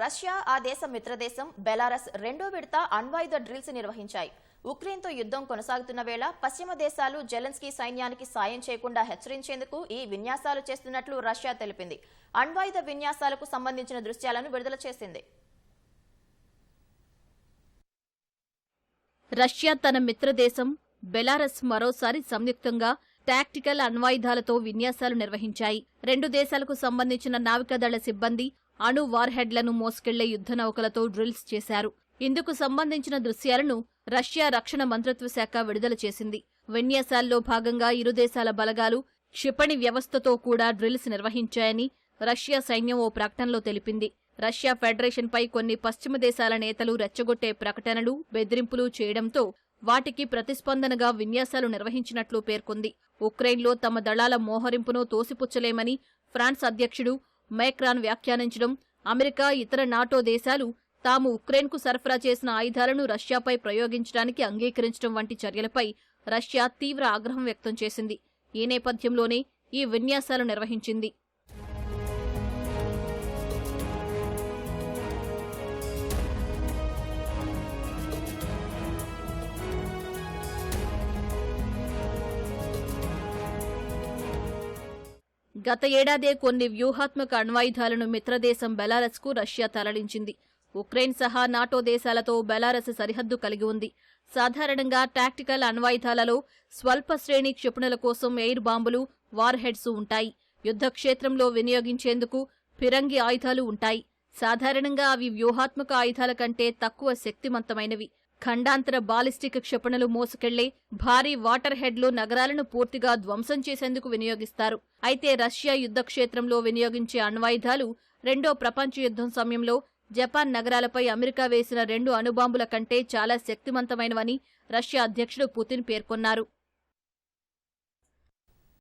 Russia ఆ దేశ మిత్రదేశం Belarus రెండో విడత అణ్వాయుధ డ్రిల్స్ నిర్వహించాయి. ఉక్రెయిన్తో యుద్ధం కొనసాగుతున్న వేళ పశ్చిమ దేశాలు జెలెన్స్కీ సైన్యానికి సాయం చేయకుండా హెచ్చరించేందుకు ఈ విన్యాసాలు చేస్తున్నట్లు రష్యా తెలిపింది. అణ్వాయుధ విన్యాసాలకు సంబంధించిన దృశ్యాలను విడుదల చేసింది. రష్యా తన మిత్రదేశం బెలారస్ మరోసారి సంయుక్తంగా టాక్టికల్ అణ్వాయుధాలతో విన్యాసాలు నిర్వహించాయి. రెండు దేశాలకు సంబంధించిన నావికాదళ సిబ్బంది అణు వార్హెడ్లను మోసుకెళ్ళే యుద్ధ నౌకలతో డ్రిల్స్ చేశారు. ఇందుకు సంబంధించిన దృశ్యాలను రష్యా రక్షణ మంత్రిత్వ శాఖ విడుదల చేసింది. విన్యాసాల్లో భాగంగా ఇరు దేశాల బలగాలు క్షిపణి వ్యవస్థతో కూడా డ్రిల్స్ నిర్వహించాయని రష్యా సైన్యం ఓ ప్రకటనలో తెలిపింది. రష్యా ఫెడరేషన్పై కొన్ని పశ్చిమ దేశాల నేతలు రెచ్చగొట్టే ప్రకటనలు బెదిరింపులు చేయడంతో వాటికి ప్రతిస్పందనగా విన్యాసాలు నిర్వహించినట్లు పేర్కొంది. ఉక్రెయిన్లో తమ దళాల మోహరింపును తోసిపుచ్చలేమని ఫ్రాన్స్ అధ్యక్షుడు మైక్రాన్ వ్యాఖ్యానించడం అమెరికా ఇతర నాటో దేశాలు తాము ఉక్రెయిన్కు సరఫరా చేసిన ఆయుధాలను రష్యాపై ప్రయోగించడానికి అంగీకరించడం వంటి చర్యలపై రష్యా తీవ్ర ఆగ్రహం వ్యక్తం చేసింది. ఈ నేపథ్యంలోనే ఈ విన్యాసాలు నిర్వహించింది. గత ఏడాదే కొన్ని వ్యూహాత్మక అణ్వాయుధాలను మిత్రదేశం బెలారస్కు రష్యా తరలించింది. ఉక్రెయిన్ సహా నాటో దేశాలతో బెలారస్ సరిహద్దు కలిగి ఉంది. సాధారణంగా టాక్టికల్ అణ్వాయుధాలలో స్వల్ప శ్రేణి క్షిపణుల కోసం ఎయిర్ బాంబులు వార్ హెడ్స్ ఉంటాయి. యుద్ధ క్షేత్రంలో వినియోగించేందుకు ఫిరంగి ఆయుధాలు ఉంటాయి. సాధారణంగా అవి వ్యూహాత్మక ఆయుధాల కంటే తక్కువ శక్తివంతమైనవి ఖండాంతర బాలిస్టిక్ క్షిపణులు మోసుకెళ్ళే భారీ వాటర్ హెడ్లు నగరాలను పూర్తిగా ధ్వంసం చేసేందుకు వినియోగిస్తారు. అయితే రష్యా యుద్ధ క్షేత్రంలో వినియోగించే అణ్వాయుధాలు రెండో ప్రపంచ యుద్ధం సమయంలో జపాన్ నగరాలపై అమెరికా వేసిన రెండు అణుబాంబుల కంటే చాలా శక్తివంతమైనవని రష్యా అధ్యక్షుడు పుతిన్ పేర్కొన్నారు.